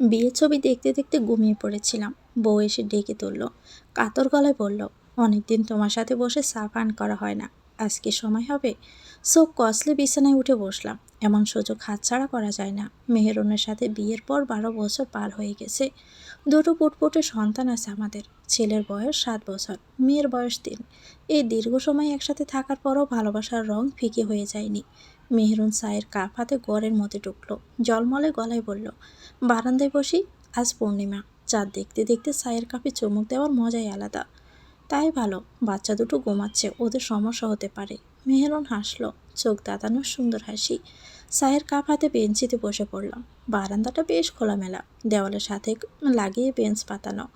বিয়ের ছবি দেখতে দেখতে ঘুমিয়ে পড়েছিলাম। বউ এসে ডেকে তুলল। কাতর গলায় বলল, অনেকদিন তোমার সাথে বসে চা পান করা হয় না। আজকে সময় হবে? চোখ কসলে বিছানায় উঠে বসলাম। এমন সুযোগ হাতছাড়া করা যায় না। মেহেরনের সাথে বিয়ের পর বারো বছর পার হয়ে গেছে। দুটো পুটপুটে সন্তান আছে আমাদের। ছেলের বয়স সাত বছর, মেয়ের বয়স তিন। এই দীর্ঘ সময় একসাথে থাকার পরও ভালোবাসার রং ফিকে হয়ে যায়নি। মেহরুন সায়ের কাপ হাতে গড়ের মধ্যে ঢুকলো জলমলে গলায় বলল, বারান্দায় বসি, আজ পূর্ণিমা। চাঁদ দেখতে দেখতে সায়ের কাপে চুমুক দেওয়ার মজাই আলাদা। তাই ভালো, বাচ্চা দুটো ঘুমাচ্ছে, ওদের সমস্যা হতে পারে। মেহরুন হাসলো, চোখ দাঁতানোর সুন্দর হাসি। সায়ের কাপ হাতে বেঞ্চিতে বসে পড়লাম। বারান্দাটা বেশ খোলামেলা, দেওয়ালের সাথে লাগিয়ে বেঞ্চ পাতানো।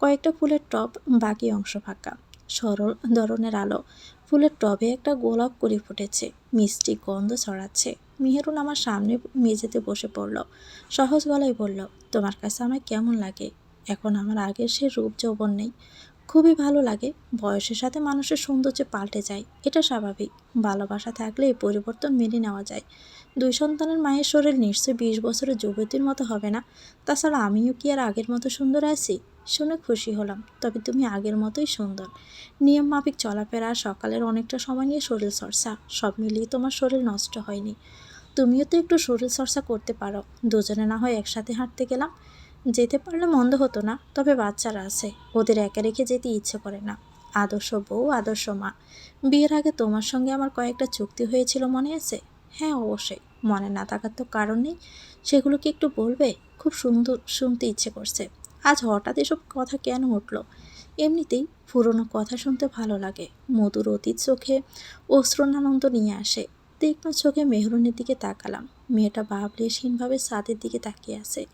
কয়েকটা ফুলের টব, বাকি অংশ ফাঁকা। সরল ধরনের আলো ফুলের টবে একটা গোলাপ করে ফুটেছে। মিষ্টি গন্ধ ছড়াচ্ছে। মেহেরুন আমার সামনে মেঝেতে বসে পড়ল। সহজ গলায় বলল, তোমার কাছে আমার কেমন লাগে? এখন আমার আগের সে রূপ যৌবন নেই। খুবই ভালো লাগে। বয়সের সাথে মানুষের সৌন্দর্য পাল্টে যায়। এটা স্বাভাবিক। ভালোবাসা থাকলে এই পরিবর্তন মেনে নেওয়া যায়। দুই সন্তানের মায়ের শরীর নিশ্চয়ই বিশ বছরের যুবতীর মতো হবে না। তাছাড়া আমিও কি আর আগের মতো সুন্দর আছি? শুনে খুশি হলাম। তবে তুমি আগের মতোই সুন্দর। নিয়ম মাফিক চলাফেরা, সকালের অনেকটা সময় নিয়ে শরীর চর্চা, সব মিলিয়ে তোমার শরীর নষ্ট হয়নি। তুমিও তো একটু শরীর চর্চা করতে পারো। দুজনে না হয় একসাথে হাঁটতে গেলাম। যেতে পারলে মন্দ হতো না, তবে বাচ্চারা আছে। ওদের একে রেখে যেতে ইচ্ছে করে না। আদর্শ বউ, আদর্শ মা। বিয়ের আগে তোমার সঙ্গে আমার কয়েকটা চুক্তি হয়েছিল মনে আছে? হ্যাঁ অবশ্যই। মনে না থাকার তো কারণ নেই। সেগুলো কি একটু বলবে? খুব সুন্দর, শুনতে ইচ্ছে করছে। আজ হঠাৎ এসব কথা কেন উঠল? এমনিতেই পুরনো কথা শুনতে ভালো লাগে। মধুর অতীত চোখে অশ্রুনানন্দ নিয়ে আসে। তীক্ষ্ণ চোখে মেহরুনের দিকে তাকালাম। মেয়েটা ভাবলেশহীনভাবে ছাদের দিকে তাকিয়ে আছে।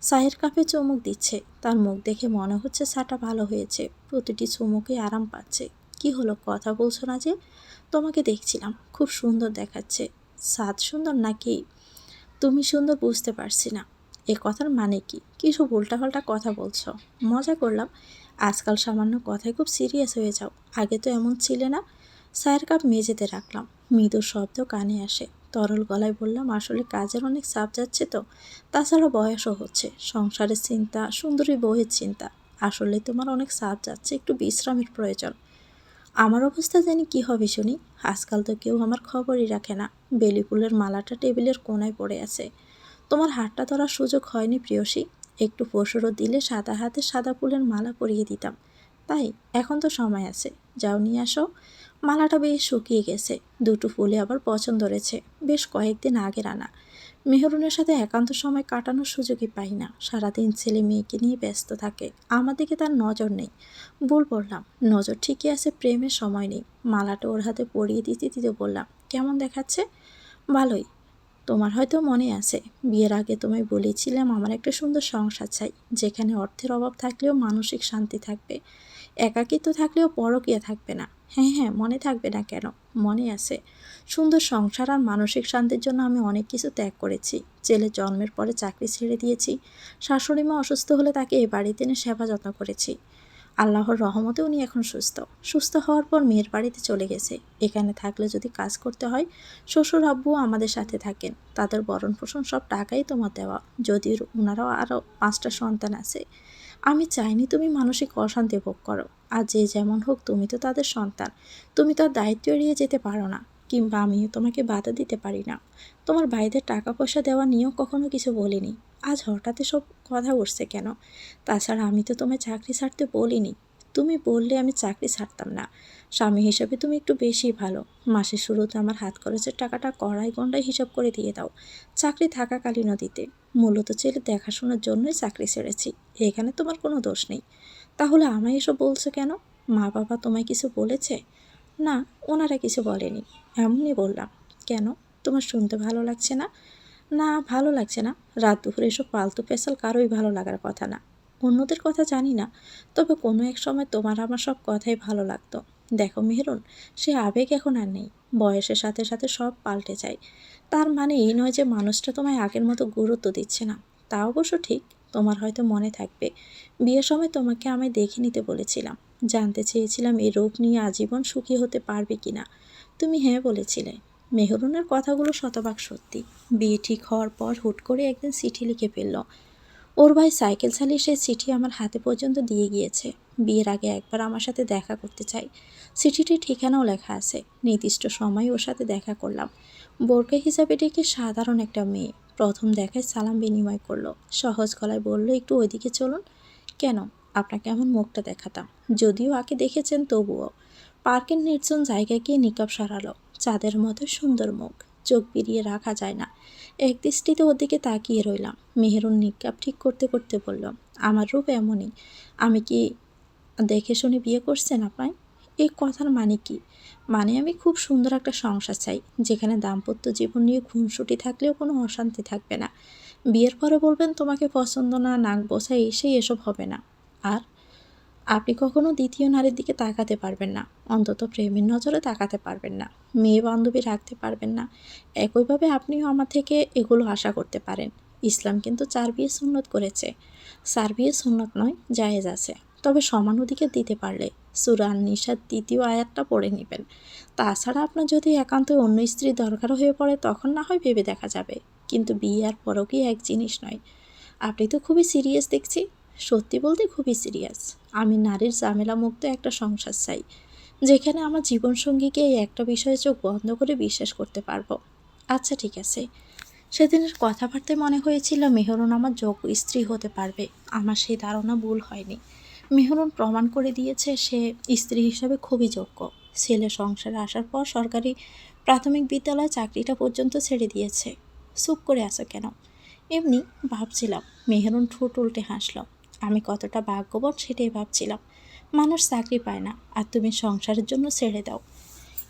চায়ের কাপে চুমুক দিচ্ছে। তার মুখ দেখে মনে হচ্ছে চাটা ভালো হয়েছে। প্রতিটি চুমুকে আরাম পাচ্ছে। কি হলো কথা বলছো না যে? তোমাকে দেখছিলাম। খুব সুন্দর দেখাচ্ছে। স্বাদ সুন্দর নাকি? তুমি সুন্দর বুঝতে পারছি না। এ কথার মানে কি? কিছু উল্টাপাল্টা কথা বলছো। মজা করলাম। আজকাল সামান্য কথায় খুব সিরিয়াস হয়ে যাও। আগে তো এমন ছিলে না। চায়ের কাপ মেঝেতে রাখলাম। মৃদু শব্দ কানে আসে। তরল গলায় বললাম, আসলে কাজের অনেক চাপ যাচ্ছে তো? তাছাড়া বয়সও হচ্ছে। সংসারের চিন্তা, সুন্দরী বউয়ের চিন্তা। আসলে তোমার অনেক চাপ যাচ্ছে, একটু বিশ্রামের প্রয়োজন। আমার অবস্থা জানি কি হবে শুনি? আজকাল তো কেউ আমার খবরই রাখে না। বেলি ফুলের মালাটা টেবিলের কোনায় পড়ে আছে। তোমার হাতটা ধরার সুযোগ হয়নি প্রিয়সী। একটু ফসরও দিলে সাদা হাতে সাদা ফুলের মালা পরিয়ে দিতাম। তাই এখন তো সময় আছে। যাও নিয়ে আসো। মালাটা বেশ শুকিয়ে গেছে। দুটো ফুলে আবার পছন্দ রয়েছে বেশ কয়েকদিন আগের আনা মেহরুনের সাথে একান্ত সময় কাটানোর সুযোগই পাই না। সারাদিন ছেলে মেয়েকে নিয়ে ব্যস্ত থাকে। আমার দিকে তার নজর নেই। ভুল বললাম। নজর ঠিকই আছে, প্রেমের সময় নেই। মালাটা ওর হাতে পরিয়ে দিতে দিতে বললাম, কেমন দেখাচ্ছে? ভালোই। তোমার হয়তো মনে আছে, বিয়ের আগে তোমায় বলেছিলাম আমার একটা সুন্দর সংসার চাই, যেখানে অর্থের অভাব থাকলেও মানসিক শান্তি থাকবে, একাকিত্ব থাকলেও পরকিয়া থাকবে না। হ্যাঁ হ্যাঁ মনে থাকবে না কেন? মনে আছে। সুন্দর সংসার আর মানসিক শান্তির জন্য আমি অনেক কিছু ত্যাগ করেছি। ছেলে জন্মের পরে চাকরি ছেড়ে দিয়েছি। শাশুড়ি মা অসুস্থ হলে তাকে এ বাড়িতে এনে সেবা যত্ন করেছি। আল্লাহর রহমতে উনি এখন সুস্থ। সুস্থ হওয়ার পর মেয়ের বাড়িতে চলে গেছে। এখানে থাকলে যদি কাজ করতে হয়, শ্বশুর আব্বু আমাদের সাথে থাকেন। তাদের বরণ পোষণ সব টাকাই তোমার দেওয়া। যদিও ওনারাও আরও পাঁচটা সন্তান আছে। আমি চাইনি তুমি মানসিক অশান্তি ভোগ করো। আর যে যেমন হোক তুমি তো তাদের সন্তান। তুমি তো আর দায়িত্ব এড়িয়ে যেতে পারো না। কিংবা আমিও তোমাকে বাধা দিতে পারি না। তোমার ভাইদের টাকা পয়সা দেওয়া নিয়েও কখনো কিছু বলিনি। আজ হঠাৎ সব কথা উঠছে কেন? তাছাড়া আমি তো তোমায় চাকরি ছাড়তে বলিনি। তুমি বললে আমি চাকরি ছাড়তাম না। স্বামী হিসাবে তুমি একটু বেশি ভালো। মাসের শুরুতে আমার হাত খরচের টাকাটা কড়াই গন্ডায় হিসাব করে দিয়ে দাও। চাকরি থাকাকালীনও দিতে মূলত ছেলে দেখাশোনার জন্যই চাকরি ছেড়েছি। এখানে তোমার কোনো দোষ নেই। তাহলে আমায় এসব বলছো কেন? মা বাবা তোমায় কিছু বলেছে? না, ওনারা কিছু বলেনি। এমনই বললাম। কেন? তোমার শুনতে ভালো লাগছে না? না, ভালো লাগছে না। রাত দুপুরে এসব পালতু পেশাল কারোই ভালো লাগার কথা না। অন্যদের কথা জানি না, তবে কোনো এক সময় তোমার আমার সব কথাই ভালো লাগতো। দেখো মেহরুন, সে আবেগ এখন আর নেই। বয়সের সাথে সাথে সব পাল্টে যায়। তার মানে এই নয় যে মানুষটা তোমায় আগের মতো গুরুত্ব দিচ্ছে না। তা অবশ্য ঠিক, তোমার হয়তো মনে থাকবে। বিয়ের সময় তোমাকে আমায় দেখে নিতে বলেছিলাম। জানতে চেয়েছিলাম এই রোগ নিয়ে আজীবন সুখী হতে পারবে কি না তুমি হ্যাঁ বলেছিলে। মেহরুনের কথাগুলো শতভাগ সত্যি। বিয়ে ঠিক হওয়ার পর হুট করে একদিন চিঠি লিখে ফেলল। ওর ভাই সাইকেল চালিয়ে সে চিঠি আমার হাতে পর্যন্ত দিয়ে গিয়েছে। বিয়ের আগে একবার আমার সাথে দেখা করতে চাই। চিঠিটির ঠিকানাও লেখা আছে। নির্দিষ্ট সময় ওর সাথে দেখা করলাম। বোরকা হিসাবে ডেকে সাধারণ একটা মেয়ে। প্রথম দেখায় সালাম বিনিময় করল। সহজ গলায় বলল, একটু ওইদিকে চলুন। কেন? আপনাকে এমন মুখটা দেখাতাম। যদিও আগে দেখেছেন তবুও। পার্কের নির্জন জায়গায় গিয়ে নিকাব সরালো। চাঁদের মতো সুন্দর মুখ। চোখ বিরিয়ে রাখা যায় না। এক দৃষ্টিতে ওর দিকে তাকিয়ে রইলাম। মেহেরুন নিকাব ঠিক করতে করতে বলল, আমার রূপ এমনই। আমি কি দেখে শুনে বিয়ে করছেন আপনায়? এই কথার মানে কি? মানে আমি খুব সুন্দর একটা সংসার চাই, যেখানে দাম্পত্য জীবন নিয়ে খুনসুটি থাকলেও কোনো অশান্তি থাকবে না। বিয়ের পরে বলবেন, তোমাকে পছন্দ না, নাক বসা এসেই এসব হবে না। আর আপনি কখনো দ্বিতীয় নারীর দিকে তাকাতে পারবেন না। অন্তত প্রেমের নজরে তাকাতে পারবেন না। মেয়ে বান্ধবী রাখতে পারবেন না। একইভাবে আপনিও আমার থেকে এগুলো আশা করতে পারেন। ইসলাম কিন্তু চার বিয়ে সুন্নত করেছে। চার বিয়ে সুন্নত নয়, জায়েজ আছে। তবে সমান অধিকার দিতে পারলে সুরান নিষাদ দ্বিতীয় আয়াতটা পড়ে নেবেন। তাছাড়া আপনার যদি একান্ত অন্য স্ত্রী দরকার হয়ে পড়ে, তখন না হয় ভেবে দেখা যাবে। কিন্তু বিয়ে আর পরও কি এক জিনিস নয়। আপনি তো খুবই সিরিয়াস দেখছি। সত্যি বলতে খুবই সিরিয়াস আমি নারীর ঝামেলা মুক্ত একটা সংসার চাই, যেখানে আমার জীবনসঙ্গীকে এই একটা বিষয়ে চোখ বন্ধ করে বিশ্বাস করতে পারব। আচ্ছা ঠিক আছে। সেদিনের কথাবার্তায় মনে হয়েছিল মেহরুন আমার যোগ্য স্ত্রী হতে পারবে। আমার সেই ধারণা ভুল হয়নি। মেহরুন প্রমাণ করে দিয়েছে সে স্ত্রী হিসাবে খুবই যোগ্য। ছেলে সংসারে আসার পর সরকারি প্রাথমিক বিদ্যালয় চাকরিটা পর্যন্ত ছেড়ে দিয়েছে। চুপ করে আছো কেন? এমনি ভাবছিলাম, মেহরুন ঠোঁট উল্টে হাসল। আমি কতটা ভাগ্যবান সেটাই ভাবছিলাম। মানুষ চাকরি পায় না, আর তুমি সংসারের জন্য ছেড়ে দাও।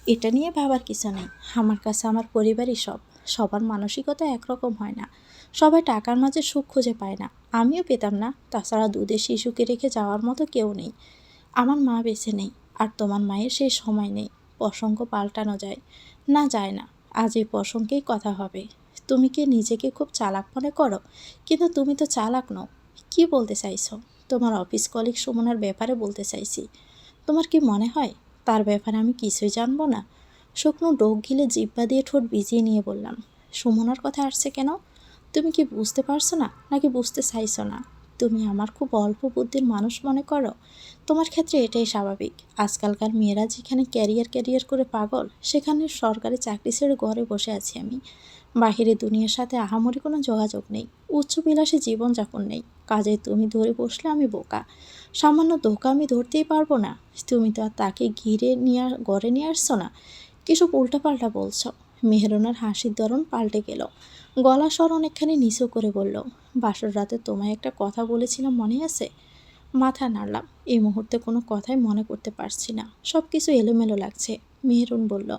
এটা নিয়ে ভাবার কিছু নেই। আমার কাছে আমার পরিবারই সব। সবার মানসিকতা একরকম হয় না। সবাই টাকার মাঝে সুখ খুঁজে পায় না। আমিও পেতাম না। তাছাড়া দুধের শিশুকে রেখে যাওয়ার মতো কেউ নেই। আমার মা বেঁচে নেই, আর তোমার মায়ের সেই সময় নেই। প্রসঙ্গ পাল্টানো যায়। না যায় না। আজ এই প্রসঙ্গেই কথা হবে। তুমি কি নিজেকে খুব চালাক মনে করো? কিন্তু তুমি তো চালাক নও। কি বলতে চাইছো? তোমার অফিস কলিগ সুমনার ব্যাপারে বলতে চাইছি। তোমার কি মনে হয় তার ব্যাপারে আমি কিছুই জানব না? শুকনো ডোক গিলে জিব্বা দিয়ে ঠোঁট ভিজিয়ে নিয়ে বললাম, সুমনার কথা আসছে কেন? তুমি কি বুঝতে পারছ না, নাকি বুঝতে চাইছো না? তুমি আমার খুব অল্প বুদ্ধির মানুষ মনে করো। তোমার ক্ষেত্রে এটাই স্বাভাবিক। আজকালকার মেয়েরা যেখানে ক্যারিয়ার ক্যারিয়ার করে পাগল, সেখানে সরকারি চাকরি ছেড়ে ঘরে বসে আছি আমি। বাহিরে দুনিয়ার সাথে আহামরি কোনো যোগাযোগ নেই। উচ্চবিলাসী জীবনযাপন নেই। কাজে তুমি ধরে বসলে আমি বোকা। সামান্য ধোকা আমি ধরতেই পারব না। তুমি তো আর তাকে ঘিরে নিয়ে গড়ে নিয়ে আসছো না। কিছু উল্টাপাল্টা বলছো? মেহরুনার হাসির ধরন পাল্টে গেল। গলা স্বর অনেকখানি নিচু করে বলল, বাসর রাতে তোমায় একটা কথা বলেছিলাম মনে আছে? মাথা নাড়লাম। এই মুহূর্তে কোনো কথাই মনে করতে পারছি না। সব কিছু এলোমেলো লাগছে। মেহরুন বলল,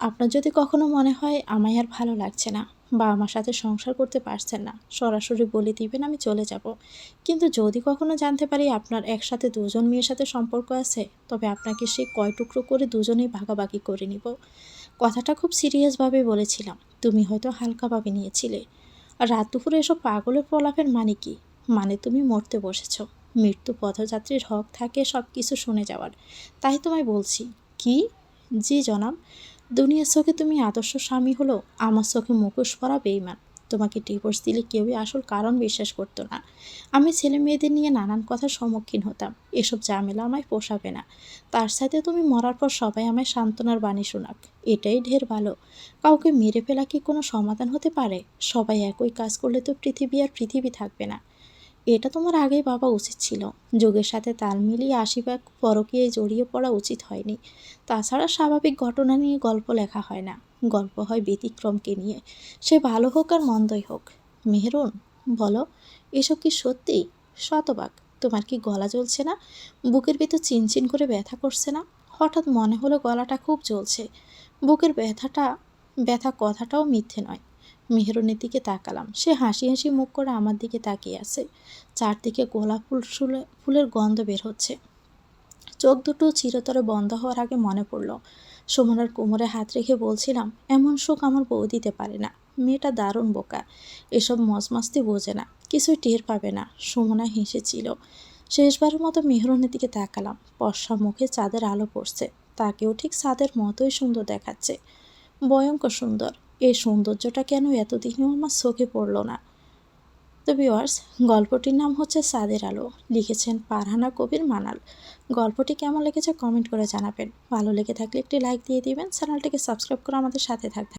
আপনার যদি কখনো মনে হয় আমায় আর ভালো লাগছে না বা আমার সাথে সংসার করতে পারছেন না। সরাসরি বলে দিবেন, আমি চলে যাব। কিন্তু যদি কখনো জানতে পারি আপনার একসাথে দুজন মেয়ের সাথে সম্পর্ক আছে, তবে আপনাকে সে কয় টুকরো করে দুজনেই ভাগাভাগি করে নিব। কথাটা খুব সিরিয়াসভাবে বলেছিলাম। তুমি হয়তো হালকাভাবে নিয়েছিলে। আর রাত দুপুরে এসব পাগলের প্রলাপের মানে কি? মানে তুমি মরতে বসেছ। মৃত্যু পথযাত্রীর হক থাকে সব কিছু শুনে যাওয়ার। তাই তোমায় বলছি। কি? জি, জনাব। দুনিয়ার চোখে তুমি আদর্শ স্বামী হলো আমার চোখে মুখোশ পরা বেইমান। তোমাকে ডিভোর্স দিলে কেউই আসল কারণ বিশ্বাস করতো না। আমি ছেলে মেয়েদের নিয়ে নানান কথার সম্মুখীন হতাম। এসব ঝামেলা আমায় পোষাবে না। তার সাথে তুমি মরার পর সবাই আমায় সান্ত্বনার বাণী শোনাক। এটাই ঢের ভালো। কাউকে মেরে ফেলা কি কোনো সমাধান হতে পারে? সবাই একই কাজ করলে তো পৃথিবী আর পৃথিবী থাকবে না। এটা তোমার আগেই বাবা উচিত ছিল। যোগের সাথে তাল মিলিয়ে আশীর্বাদ পরকীয় জড়িয়ে পড়া উচিত হয়নি। তাছাড়া স্বাভাবিক ঘটনা নিয়ে গল্প লেখা হয় না। গল্প হয় ব্যতিক্রমকে নিয়ে। সে ভালো হোক আর মন্দই হোক। মেহরুন, বলো, এসব কি সত্যিই শতবাক তোমার কি গলা জ্বলছে না? বুকের ভিতর চিনচিন করে ব্যথা করছে না? হঠাৎ মনে হলো গলাটা খুব জ্বলছে। বুকের ব্যথাটা, ব্যথা কথাটাও মিথ্যে নয়। মেহরুনের দিকে তাকালাম। সে হাসি হাসি মুখ করে আমার দিকে তাকিয়ে আছে। চারদিকে গোলাপ ফুল ফুলে ফুলের গন্ধ বের হচ্ছে। চোখ দুটো চিরতরে বন্ধ হওয়ার আগে মনে পড়ল। সুমনার কোমরে হাত রেখে বলছিলাম, এমন সুখ আমার বউ দিতে পারে না। মেয়েটা দারুণ বোকা। এসব মজমাস্তি বোঝে না। কিছুই টের পাবে না। সুমনা হেসেছিল। শেষবারের মতো মেহরনের দিকে তাকালাম। বর্ষা মুখে চাঁদের আলো পড়ছে। তাকেও ঠিক চাঁদের মতোই সুন্দর দেখাচ্ছে। ভয়ঙ্কর সুন্দর। এই সৌন্দর্যটা কেন এতদিনও আমার চোখে পড়ল না? তো ভিওয়ার্স গল্পটির নাম হচ্ছে সাদের আলো। লিখেছেন পারহানা কবির মানাল। গল্পটি কেমন লেগেছে কমেন্ট করে জানাবেন। ভালো লেগে থাকলে একটি লাইক দিয়ে দিবেন। চ্যানেলটিকে সাবস্ক্রাইব করে আমাদের সাথে থাকবেন